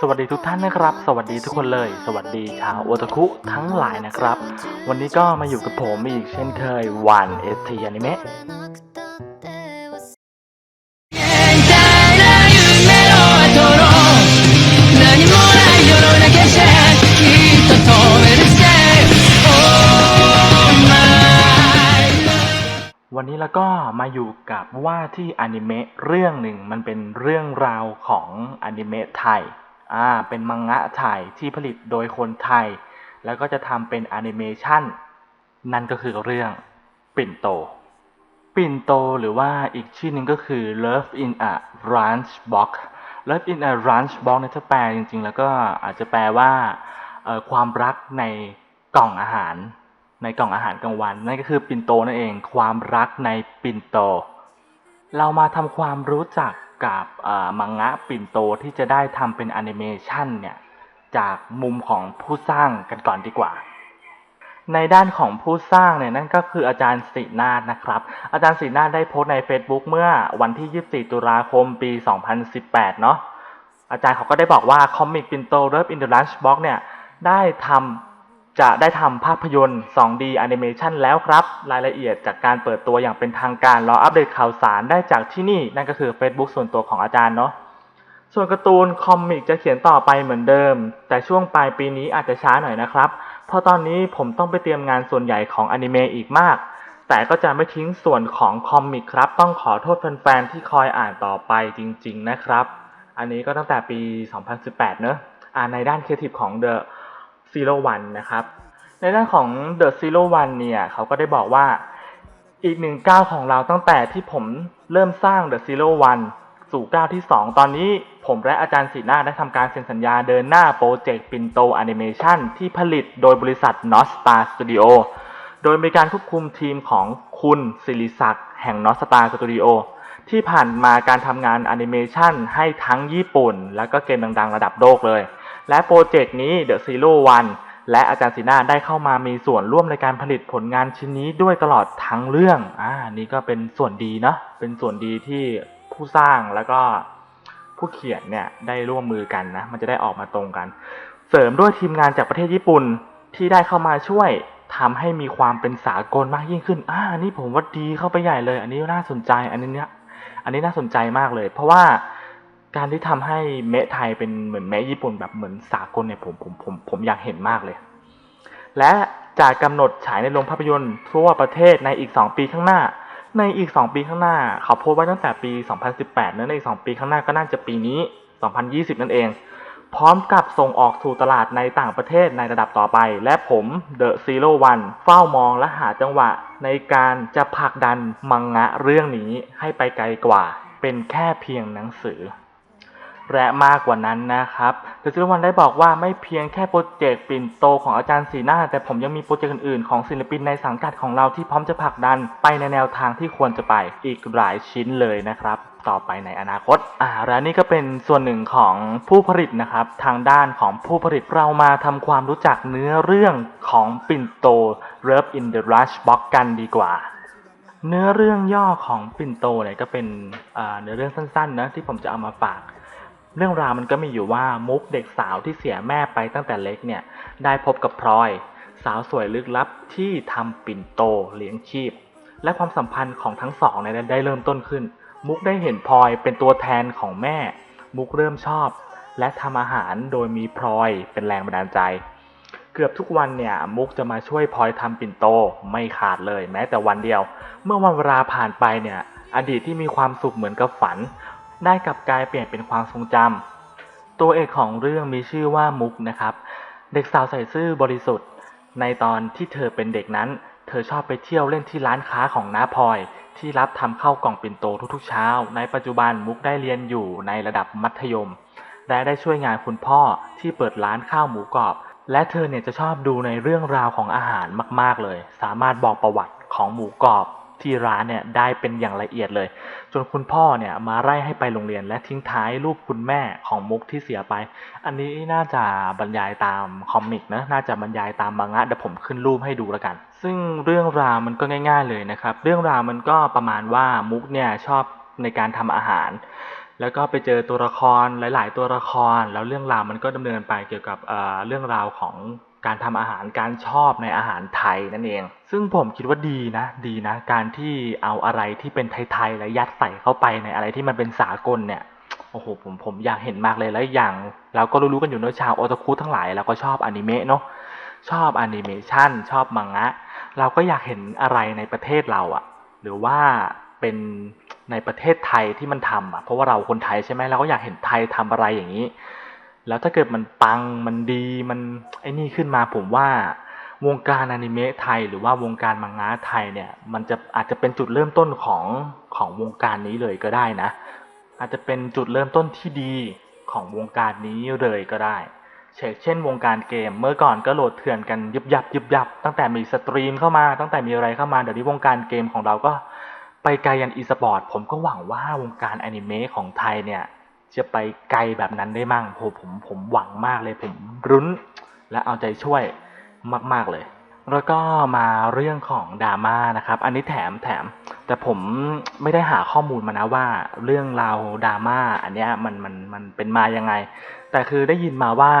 สวัสดีทุกท่านนะครับ สวัสดีทุกคนเลย สวัสดีชาวโอตาคุทั้งหลายนะครับ วันนี้ก็มาอยู่กับผมอีกเช่นเคยวันเอทีอนิเมะ วันนี้แล้วก็มาอยู่กับว่าที่อนิเมะเรื่องหนึ่งมันเป็นเรื่องราวของอนิเมะไทยอ่าเป็นมังงะไทยที่ผลิตโดยคนไทย แล้วก็จะทำเป็นแอนิเมชันนั่นก็คือเรื่องปิ่นโต ปิ่นโตหรือว่าอีกชื่อหนึ่งก็คือ Love in a Lunch Box Love in a Lunch Box เนี่ยถ้าแปลจริงๆ แล้วก็อาจจะแปลว่าความรักในกล่องอาหาร ในกล่องอาหารกลางวัน นั่นก็คือปิ่นโตนั่นเอง ความรักในปิ่นโต เรามาทำความรู้จักกับมังงะปิ่นโตที่จะได้ทำเป็นแอนิเมชันเนี่ยจากมุมของผู้สร้างกันก่อนดีกว่า ในด้านของผู้สร้างเนี่ยนั่นก็คืออาจารย์ศินาถนะครับ อาจารย์ศินาถได้โพสต์ใน Facebook เมื่อวันที่ 24 ตุลาคมปี 2018 เนาะอาจารย์เขาก็ได้บอกว่าคอมิกปินโตเริฟอินเดอะลันช์บ็อกเนี่ยได้ทำ จะได้ทำภาพยนตร์ 2D แอนิเมชันแล้วครับ รายละเอียดจากการเปิดตัวอย่างเป็นทางการรออัปเดตข่าวสารได้จากที่นี่ นั่นก็คือ Facebook ส่วนตัวของอาจารย์เนาะส่วนการ์ตูนคอมิกจะเขียนต่อไปเหมือนเดิม แต่ช่วงปลายปีนี้อาจจะช้าหน่อยนะครับ เพราะตอนนี้ผมต้องไปเตรียมงานส่วนใหญ่ของอนิเมะอีกมาก แต่ก็จะไม่ทิ้งส่วนของคอมิกครับ ต้องขอโทษแฟนๆที่คอยอ่านต่อไปจริง ๆนะครับ อันนี้ก็ตั้งแต่ปี 2018 เนอะอ่าในด้านครีเอทีฟของ The Zero One นะครับ ในด้านของ The Zero One เนี่ยเขาก็ได้บอกว่าอีกหนึ่งก้าวของเราตั้งแต่ที่ผมเริ่มสร้าง The Zero One สู่ก้าวที่ 2 ตอนนี้ผมและอาจารย์สีหน้าได้ทำการเซ็นสัญญาเดินหน้าโปรเจกต์ปินโตแอนิเมชันที่ผลิตโดยบริษัท n o s t a r Studio โดยมีการควบคุมทีมของคุณศิริศักดิ์แห่ง n o s t a r Studio ที่ผ่านมาการทำงานแอนิเมชันให้ทั้งญี่ปุ่น และก็เกมดังๆ ระดับโลกเลย และโปรเจกต์นี้ The Zero One และอาจารย์สีนาได้เข้ามามีส่วนร่วมในการผลิตผลงานชิ้นนี้ด้วยตลอดทั้งเรื่อง อ่า นี่ก็เป็นส่วนดีเนาะ เป็นส่วนดีที่ผู้สร้างแล้วก็ผู้เขียนเนี่ยได้ร่วมมือกันนะ มันจะได้ออกมาตรงกัน เสริมด้วยทีมงานจากประเทศญี่ปุ่นที่ได้เข้ามาช่วยทำให้มีความเป็นสากลมากยิ่งขึ้น อ่า นี่ผมว่าดีเข้าไปใหญ่เลย อันนี้น่าสนใจ อันนี้เนี่ย อันนี้น่าสนใจมากเลย เพราะว่า การที่ทำให้เมะไทยเป็นเหมือนเมะญี่ปุ่นแบบเหมือนสากลเนี่ยผมผมผมผมอยากเห็นมากเลย และจะกำหนดฉายในโรงภาพยนตร์ทั่วประเทศในอีก 2 ปีข้างหน้า ในอีก 2 ปีข้างหน้า เขาโพสต์ไว้ตั้งแต่ปี 2018นั้นในอีก 2 ปีข้างหน้าก็น่าจะปีนี้ 2020 นั่นเอง พร้อมกับส่งออกสู่ตลาดในต่างประเทศในระดับต่อไป และผม The Zero One เฝ้ามองและหาจังหวะ ในการจะผลักดันมังงะเรื่องนี้ให้ไปไกลกว่า เป็นแค่เพียงหนังสือ และมากกว่านั้นนะครับเดอะซิลวันได้บอกว่าไม่เพียงแค่โปรเจกต์ปิ่นโตของอาจารย์สีหน้า แต่ผมยังมีโปรเจกต์อื่นๆ ของศิลปินในสังกัดของเราที่พร้อมจะผลักดันไปในแนวทางที่ควรจะไปอีกหลายชิ้นเลยนะครับ ต่อไปในอนาคต อ่า และนี่ก็เป็นส่วนหนึ่งของผู้ผลิตนะครับ ทางด้านของผู้ผลิตเรามาทำความรู้จักเนื้อเรื่องของปิ่นโต Love in the Rush Box กันดีกว่าเนื้อเรื่องย่อของปิ่นโตเนี่ยก็เป็นอ่าเนื้อเรื่องสั้นๆนะที่ผมจะเอามาฝาก เรื่องราวมันก็มีอยู่ว่ามุกเด็กสาวที่เสียแม่ไปตั้งแต่เล็กเนี่ย ได้พบกับพลอย สาวสวยลึกลับที่ทำปิ่นโตเลี้ยงชีพ และความสัมพันธ์ของทั้งสองเนี่ยได้เริ่มต้นขึ้น มุกได้เห็นพลอยเป็นตัวแทนของแม่ มุกเริ่มชอบ และทำอาหารโดยมีพลอยเป็นแรงบันดาลใจ เกือบทุกวันเนี่ยมุกจะมาช่วยพลอยทำปิ่นโตไม่ขาดเลยแม้แต่วันเดียว เมื่อวันเวลาผ่านไปเนี่ยอดีตที่มีความสุขเหมือนกับฝัน ได้กลับกลายเปลี่ยนเป็นความทรงจำตัวเอกของเรื่องมีชื่อว่ามุกนะครับ เด็กสาวใส่ซื่อบริสุทธิ์ ในตอนที่เธอเป็นเด็กนั้น เธอชอบไปเที่ยวเล่นที่ร้านค้าของน้าพลอย ที่รับทำข้าวกล่องปิ่นโตทุกๆเช้า ในปัจจุบันมุกได้เรียนอยู่ในระดับมัธยมและได้ช่วยงานคุณพ่อที่เปิดร้านข้าวหมูกรอบ และเธอเนี่ยจะชอบดูในเรื่องราวของอาหารมาก ๆ เลย สามารถบอกประวัติของหมูกรอบ ที่ร้านเนี่ยได้เป็นอย่างละเอียดเลย จนคุณพ่อเนี่ยมาไล่ให้ไปโรงเรียนและทิ้งท้ายรูปคุณแม่ของมุกที่เสียไป อันนี้น่าจะบรรยายตามคอมิกนะน่าจะบรรยายตามมังงะเดี๋ยวผมขึ้นรูปให้ดูแล้วกัน ซึ่งเรื่องราวมันก็ง่าย ๆเลยนะครับ เรื่องราวมันก็ประมาณว่ามุกเนี่ยชอบในการทำอาหาร แล้วก็ไปเจอตัวละครหลาย ๆ ตัวละคร แล้วเรื่องราวมันก็ดำเนินไปเกี่ยวกับเเรื่องราวของ การทำอาหารการชอบในอาหารไทยนั่นเอง ซึ่งผมคิดว่าดีนะ ดีนะ การที่เอาอะไรที่เป็นไทยๆแล้วยัดใส่เข้าไปในอะไรที่มันเป็นสากลเนี่ยโอ้โหผมผมอยากเห็นมากเลยแล้วอย่าง เราก็รู้ๆกันอยู่เนอะชาวโอตาคุทั้งหลายเราก็ชอบอนิเมะเนาะชอบแอนิเมชันชอบมังงะ เราก็อยากเห็นอะไรในประเทศเราอะหรือว่าเป็นในประเทศไทยที่มันทำอะเพราะว่าเราคนไทยใช่ไหมเราก็อยากเห็นไทยทำอะไรอย่างนี้ แล้วถ้าเกิดมันปังมันดีมันไอ้นี่ขึ้นมาผมว่าวงการอนิเมะไทย หรือว่าวงการมังงะไทยเนี่ย มันจะอาจจะเป็นจุดเริ่มต้นของของวงการนี้เลยก็ได้นะ อาจจะเป็นจุดเริ่มต้นที่ดีของวงการนี้เลยก็ได้เช่นเช่นวงการเกม เมื่อก่อนก็โหลดเถื่อนกันยุบยับยุบยับ ตั้งแต่มีสตรีมเข้ามาตั้งแต่มีอะไรเข้ามาเดี๋ยวนี้วงการเกมของเราก็ไปไกลยันอีสปอร์ตผมก็หวังว่าวงการอนิเมะของไทยเนี่ย จะไปไกลแบบนั้นได้มั่งผมผมผมหวังมากเลยผมรุ้น และเอาใจช่วยมาก ๆ เลย แล้วก็มาเรื่องของดราม่านะครับ อันนี้แถมแถม แต่ผมไม่ได้หาข้อมูลมานะว่า เรื่องราวดราม่าอันเนี้ยมันมันมันเป็นมายังไง แต่คือได้ยินมาว่า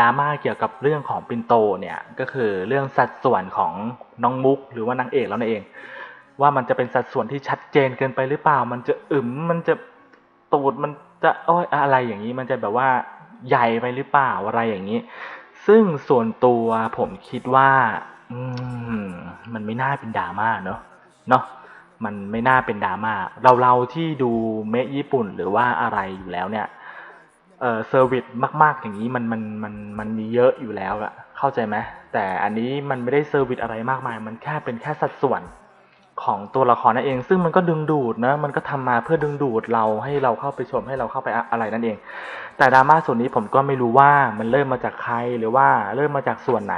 ดราม่าเกี่ยวกับเรื่องของปินโตเนี่ยก็คือเรื่องสัดส่วนของน้องมุก หรือว่านางเอกแล้วนั่นเอง ว่ามันจะเป็นสัดส่วนที่ชัดเจนเกินไปหรือเปล่า มันจะอึมมันจะ ตูดมันจะโอ้ยอะไรอย่างนี้ มันจะแบบว่าใหญ่ไปหรือเปล่าอะไรอย่างนี้ ซึ่งส่วนตัวผมคิดว่า อืม มันไม่น่าเป็นดราม่าเนอะเนาะมันไม่น่าเป็นดราม่าเราเราที่ดูเมะญี่ปุ่นหรือว่าอะไรอยู่แล้วเนี่ยเออเซอร์วิสมาก ๆ อย่างนี้มันมันมันมันมีเยอะอยู่แล้วอะเข้าใจไหมแต่อันนี้มันไม่ได้เซอร์วิสอะไรมากมาย มันแค่เป็นแค่สัดส่วน ของตัวละครนั่นเอง ซึ่งมันก็ดึงดูดนะมันก็ทำมาเพื่อดึงดูดเราให้เราเข้าไปชมให้เราเข้าไปอะอะไรนั่นเอง แต่ดราม่าส่วนนี้ผมก็ไม่รู้ว่ามันเริ่มมาจากใครหรือว่าเริ่มมาจากส่วนไหน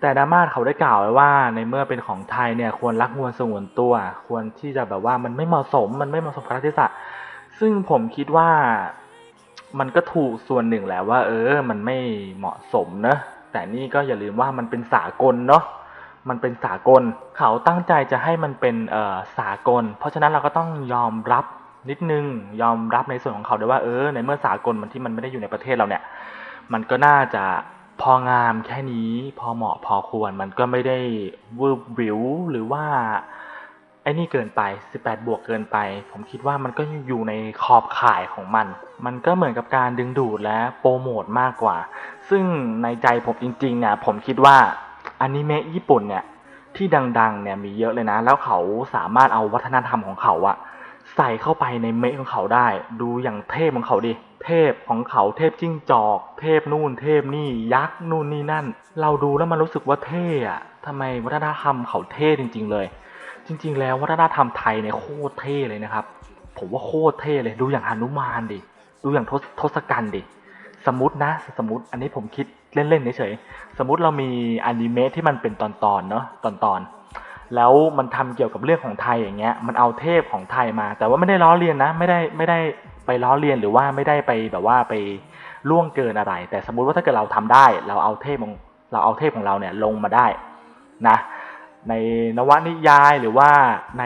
แต่ดราม่าเขาได้กล่าวไว้ว่า ในเมื่อเป็นของไทยเนี่ยควรรักงวนสงวนตัว ควรที่จะแบบว่ามันไม่เหมาะสม มันไม่เหมาะสมกับรัศน์ซึ่งผมคิดว่ามันก็ถูกส่วนหนึ่งแหละว่า เออ มันไม่เหมาะสมเนอะแต่นี่ก็อย่าลืมว่ามันเป็นสากลเนาะ มันเป็นสากล เขาตั้งใจจะให้มันเป็นเอ่อสากล เพราะฉะนั้นเราก็ต้องยอมรับนิดนึงยอมรับในส่วนของเขาด้วยว่าเออในเมื่อสากลมันที่มันไม่ได้อยู่ในประเทศเราเนี่ย มันก็น่าจะพองามแค่นี้พอเหมาะพอควรมันก็ไม่ได้วืบวิวหรือว่าไอ้นี่เกินไป 18 บวกเกินไป ผมคิดว่ามันก็อยู่ในขอบข่ายของมัน มันก็เหมือนกับการดึงดูดและโปรโมทมากกว่า ซึ่งในใจผมจริงๆเนี่ยผมคิดว่า นิเมะญี่ปุ่นเนี่ยที่ดังๆเนี่ยมีเยอะเลยนะ แล้วเขาสามารถเอาวัฒนธรรมของเขาอะใส่เข้าไปในเมะของเขาได้ ดูอย่างเทพของเขาดิ เทพของเขาเทพจิ้งจอก เทพนู่น เทพนี่ยักษ์นู่นนี่นั่น เราดูแล้วมันรู้สึกว่าเท่อะทำไมวัฒนธรรมเขาเท่จริง ๆ เลย จริง ๆ แล้ววัฒนธรรมไทยเนี่ยโคตรเท่เลยนะครับ ผมว่าโคตรเท่เลยดูอย่างหนุมานดิดูอย่างทศทศกัณฐ์ดิสมมตินะ สมมติอันนี้ผมคิด เล่นๆเฉยๆสมมติเรามีอนิเมะที่มันเป็นตอนๆเนาะตอนๆแล้วมันทำเกี่ยวกับเรื่องของไทยอย่างเงี้ย มันเอาเทพของไทยมา แต่ว่าไม่ได้ล้อเลียนนะ ไม่ได้ไม่ได้ไปล้อเลียนหรือว่าไม่ได้ไปแบบว่าไปล่วงเกินอะไร แต่สมมุติว่าถ้าเกิดเราทำได้ เราเอาเทพของเราเอาเทพของเราเนี่ยลงมาได้นะในนวนิยายหรือว่าใน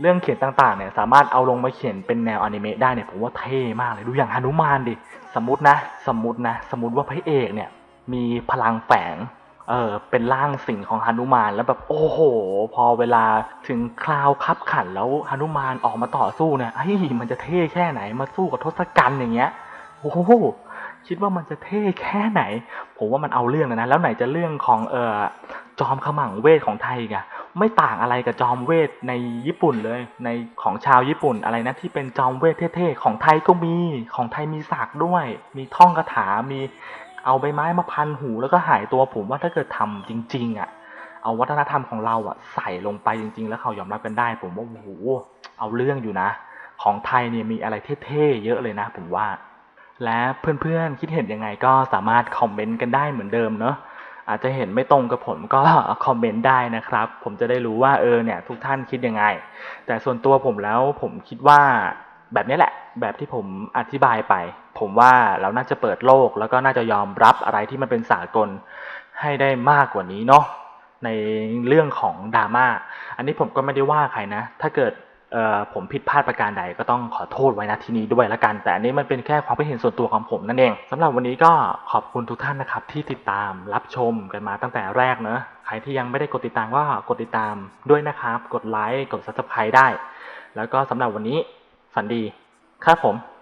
เรื่องเขียนต่างๆเนี่ยสามารถเอาลงมาเขียนเป็นแนวอนิเมะได้เนี่ยผมว่าเท่มากเลยดูอย่างหนุมานดิสมมตินะ สมมตินะ สมมติว่าพระเอกเนี่ย มีพลังแฝงเออเป็นร่างสิ่งของหนุมานแล้วแบบโอ้โห พอเวลาถึงคราวคับขันแล้วหนุมานออกมาต่อสู้เนี่ยเฮ้ยมันจะเท่แค่ไหนมาสู้กับทศกัณฐ์อย่างเงี้ยโอ้โหคิดว่ามันจะเท่แค่ไหน ผมว่ามันเอาเรื่องเลยนะแล้วไหนจะเรื่องของเออจอมขมังเวทของไทยอีกะไม่ต่างอะไรกับจอมเวทในญี่ปุ่นเลย ในของชาวญี่ปุ่นอะไรนะที่เป็นจอมเวทเท่ๆของไทยก็มีของไทยมีศักดุด้วย มีท่องคาถามี เอาใบไม้มาพันหูแล้วก็หายตัวผมว่าถ้าเกิดทำจริง ๆ อะ เอาวัฒนธรรมของเราอะ ใส่ลงไปจริง ๆ แล้วเขายอมรับกันได้ ผมว่าโอ้โหเอาเรื่องอยู่นะ ของไทยเนี่ยมีอะไรเท่ๆเยอะเลยนะ ผมว่า และเพื่อนๆคิดเห็นยังไงก็สามารถคอมเมนต์กันได้เหมือนเดิมเนอะอาจจะเห็นไม่ตรงกับผมก็คอมเมนต์ได้นะครับ ผมจะได้รู้ว่าเออเนี่ยทุกท่านคิดยังไง แต่ส่วนตัวผมแล้วผมคิดว่า แบบนี้แหละ แบบที่ผมอธิบายไป ผมว่าเราน่าจะเปิดโลก แล้วก็น่าจะยอมรับอะไรที่มันเป็นสากลให้ได้มากกว่านี้เนาะในเรื่องของดราม่าอันนี้ผมก็ไม่ได้ว่าใครนะ ถ้าเกิดผมผิดพลาดประการใดก็ต้องขอโทษไว้นะที่นี้ด้วยละกัน แต่อันนี้มันเป็นแค่ความคิดเห็นส่วนตัวของผมนั่นเองสำหรับวันนี้ก็ขอบคุณทุกท่านนะครับ ที่ติดตามรับชมกันมาตั้งแต่แรกเนอะใครที่ยังไม่ได้กดติดตามก็กดติดตามด้วยนะครับ กดไลค์กด subscribe ได้ แล้วก็สำหรับวันนี้ ฝันดี ครับผม